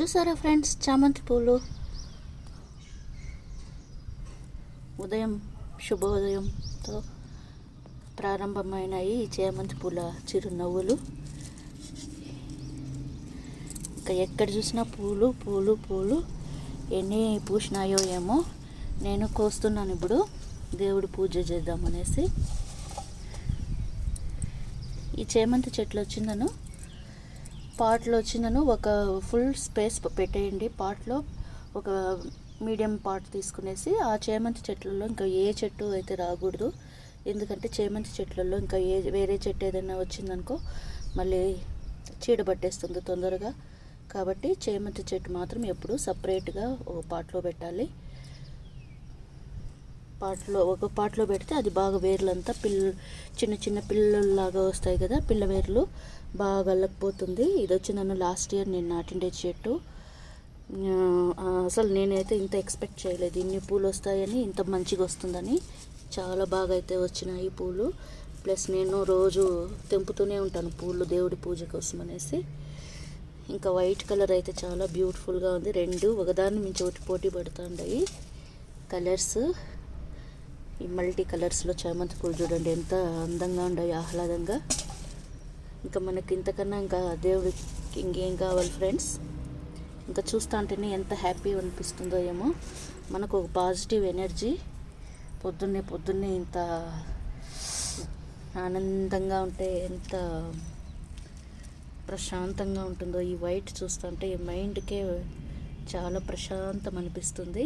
చూసారా ఫ్రెండ్స్? చామంతి పూలు. ఉదయం శుభోదయంతో ప్రారంభమైన ఈ చామంతి పూల చిరునవ్వులు. ఇంకా ఎక్కడ చూసినా పూలు పూలు పూలు ఎన్ని పూసినాయో ఏమో నేను కోస్తున్నాను ఇప్పుడు. దేవుడు పూజ చేద్దామనేసి. ఈ చేమంతి చెట్లు వచ్చిందను. పాట్లో వచ్చిందను ఒక ఫుల్ స్పేస్ పెట్టేయండి పాట్లో. ఒక మీడియం పాట్ తీసుకునేసి ఆ చేమంతి చెట్లలో ఇంకా ఏ చెట్టు అయితే రాకూడదు. ఎందుకంటే చేమంతి చెట్లలో ఇంకా ఏ వేరే చెట్టు ఏదైనా వచ్చిందనుకో మళ్ళీ చీడ పట్టేస్తుంది తొందరగా. కాబట్టి చేమంతి చెట్టు మాత్రం ఎప్పుడు సపరేట్గా ఒక పాట్లో పెట్టాలి. పాటలో ఒక పాటలో పెడితే అది బాగా వేర్లంతా పిల్ల చిన్న చిన్న పిల్లల్లాగా వస్తాయి కదా పిల్ల వేర్లు బాగా వెళ్ళకపోతుంది ఇది వచ్చి నన్ను లాస్ట్ ఇయర్ నేను నాటిండే చెట్టు. అసలు నేనైతే ఇంత ఎక్స్పెక్ట్ చేయలేదు. ఇన్ని పూలు వస్తాయని ఇంత మంచిగా వస్తుందని చాలా బాగా అయితే వచ్చినాయి పూలు. ప్లస్ నేను రోజు తెంపుతూనే ఉంటాను పూలు దేవుడి పూజ కోసం అనేసి. ఇంకా వైట్ కలర్ అయితే చాలా బ్యూటిఫుల్గా ఉంది. రెండు ఒకదాన్ని మించి ఒకటి పోటీ పడుతుండయి. కలర్స్ ఈ మల్టీ కలర్స్లో చామంతి పూలు చూడండి ఎంత అందంగా ఉండవు ఆహ్లాదంగా. ఇంకా మనకి ఇంతకన్నా ఇంకా దేవుడికి ఇంకేం కావాలి ఫ్రెండ్స్ ఇంకా చూస్తా ఉంటేనే ఎంత హ్యాపీ అనిపిస్తుందో ఏమో. మనకు ఒక పాజిటివ్ ఎనర్జీ పొద్దున్నే పొద్దున్నే ఇంత ఆనందంగా ఉంటే ఎంత ప్రశాంతంగా ఉంటుందో. ఈ వైట్ చూస్తుంటే ఈ మైండ్కే చాలా ప్రశాంతం అనిపిస్తుంది.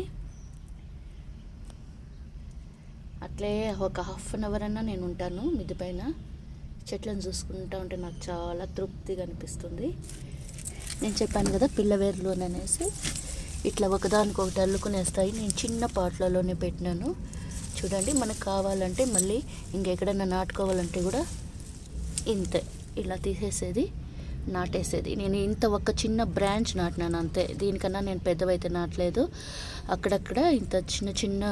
అట్లే ఒక హాఫ్ అన్ అవర్ అన్నా నేను ఉంటాను మిద్ది పైన. చెట్లను చూసుకుంటా ఉంటే నాకు చాలా తృప్తిగా అనిపిస్తుంది. నేను చెప్పాను కదా పిల్లవేర్లు అని అనేసి. ఇట్లా ఒకదానికొకటి అల్లుకునేస్తాయి. నేను చిన్న పాట్లలోనే పెట్టినాను. చూడండి మనకు కావాలంటే మళ్ళీ ఇంకెక్కడైనా నాటుకోవాలంటే కూడా ఇంతే. ఇలా తీసేసేది నాటేసేది. నేను ఇంత ఒక చిన్న బ్రాంచ్ నాటినాను అంతే. దీనికన్నా నేను పెద్దవైతే నాటలేదు. అక్కడక్కడ ఇంత చిన్న చిన్న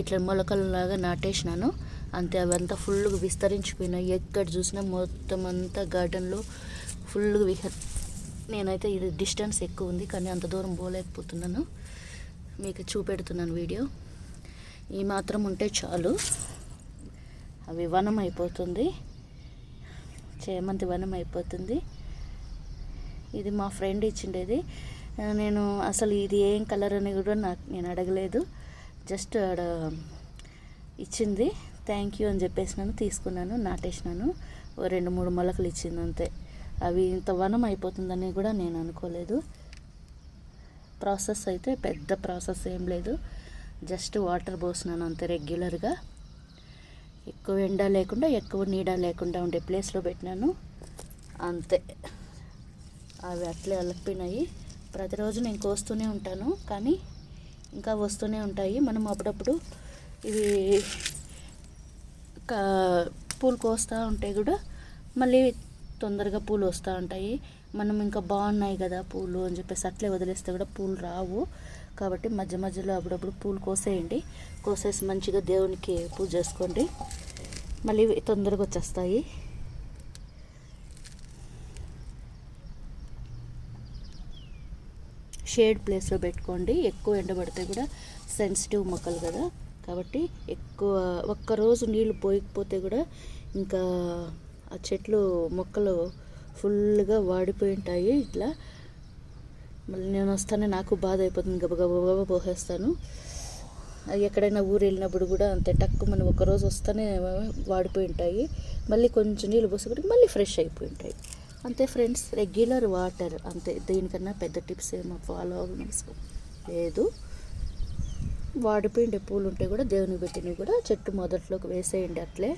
ఇట్లా మొలకలలాగా నాటేసినాను. అంతే అవంతా ఫుల్గా విస్తరించిపోయినాయి. ఎక్కడ చూసినా మొత్తం అంతా గార్డెన్లో ఫుల్గా విహ నేనైతే ఇది డిస్టెన్స్ ఎక్కువ ఉంది కానీ అంత దూరం పోలేకపోతున్నాను. మీకు చూపెడుతున్నాను వీడియో. ఈ మాత్రం ఉంటే చాలు. అవి వనం అయిపోతుంది. చేమంతి వనం అయిపోతుంది. ఇది మా ఫ్రెండ్ ఇచ్చిండేది. నేను అసలు ఇది ఏం కలర్ అని కూడా నాకు నేను అడగలేదు. జస్ట్ ఆడ ఇచ్చింది. థ్యాంక్ యూ అని చెప్పేసినాను తీసుకున్నాను నాటేసినాను. ఓ రెండు మూడు మొలకలు ఇచ్చింది అంతే. అవి ఇంత వనం అయిపోతుందని కూడా నేను అనుకోలేదు. ప్రాసెస్ అయితే పెద్ద ప్రాసెస్ ఏం లేదు. జస్ట్ వాటర్ పోసినాను అంతే రెగ్యులర్గా ఎక్కువ ఎండ లేకుండా ఎక్కువ నీడ లేకుండా ఉండే ప్లేస్లో పెట్టినాను. అంతే. అవి అట్లే అలపినాయి. ప్రతిరోజు నేను కోస్తూనే ఉంటాను. కానీ ఇంకా వస్తూనే ఉంటాయి. మనం అప్పుడప్పుడు ఇవి కా- పూలు కోస్తూ ఉంటే కూడా మళ్ళీ తొందరగా పూలు వస్తూ ఉంటాయి. మనం ఇంకా బాగున్నాయి కదా పూలు అని చెప్పేసి అట్లే వదిలేస్తే కూడా పూలు రావు. కాబట్టి మధ్య మధ్యలో అప్పుడప్పుడు పూలు కోసేయండి. కోసేసి మంచిగా దేవునికి పూజ చేసుకోండి. మళ్ళీ ఇవి తొందరగా వచ్చేస్తాయి. షేడ్ ప్లేస్లో పెట్టుకోండి. ఎక్కువ ఎండబడితే కూడా సెన్సిటివ్ మొక్కలు కదా. కాబట్టి ఎక్కువ ఒక్కరోజు నీళ్ళు పోయకపోతే కూడా ఇంకా ఆ చెట్లు మొక్కలు ఫుల్గా వాడిపోయి ఉంటాయి. ఇట్లా మళ్ళీ నేను వస్తానే నాకు బాధ అయిపోతుంది. గబగబగబ పోసేస్తాను. ఎక్కడైనా ఊరు వెళ్ళినప్పుడు కూడా అంతే టక్కు మనం ఒకరోజు వస్తేనే వాడిపోయి ఉంటాయి. మళ్ళీ కొంచెం నీళ్ళు పోసుకుంటే మళ్ళీ ఫ్రెష్ అయిపోయి ఉంటాయి. అంతే ఫ్రెండ్స్ రెగ్యులర్ వాటర్ అంతే దీనికన్నా పెద్ద టిప్స్ ఏమో ఫాలో అవ్వడం లేదు వాడిపోయిండే పూలు ఉంటే కూడా దేవునికి పెట్టినవి కూడా చెట్టు మొదట్లోకి వేసేయండి అట్లే.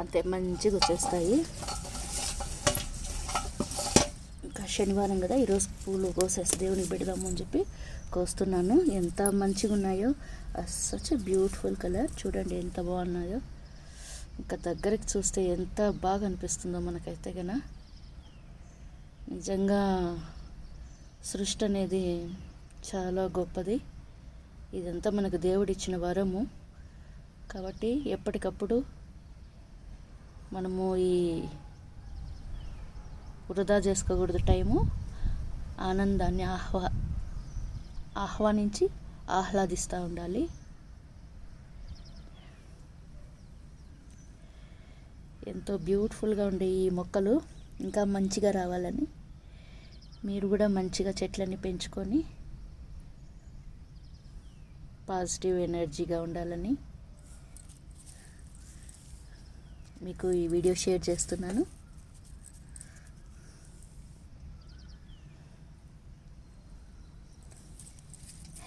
అంతే మంచిగా వచ్చేస్తాయి. ఇంకా శనివారం కదా ఈరోజు పూలు కోసేసి దేవునికి పెడదాము అని చెప్పి కోస్తున్నాను. ఎంత మంచిగా ఉన్నాయో సచ్ బ్యూటిఫుల్ కలర్ చూడండి ఎంత బాగున్నాయో. ఇంకా దగ్గరికి చూస్తే ఎంత బాగా అనిపిస్తుందో మనకైతే కదా. నిజంగా సృష్టి అనేది చాలా గొప్పది. ఇదంతా మనకు దేవుడిచ్చిన వరము. కాబట్టి ఎప్పటికప్పుడు మనము ఈ వృధా చేసుకోకూడదు టైము ఆనందాన్ని ఆహ్వా ఆహ్వానించి ఆహ్లాదిస్తూ ఉండాలి. ఎంతో బ్యూటిఫుల్గా ఉండే ఈ మొక్కలు ఇంకా మంచిగా రావాలని మీరు కూడా మంచిగా చెట్లని పెంచుకొని పాజిటివ్ ఎనర్జీగా ఉండాలని మీకు ఈ వీడియో షేర్ చేస్తున్నాను.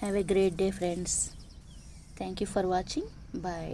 Have a great day friends thank you for watching bye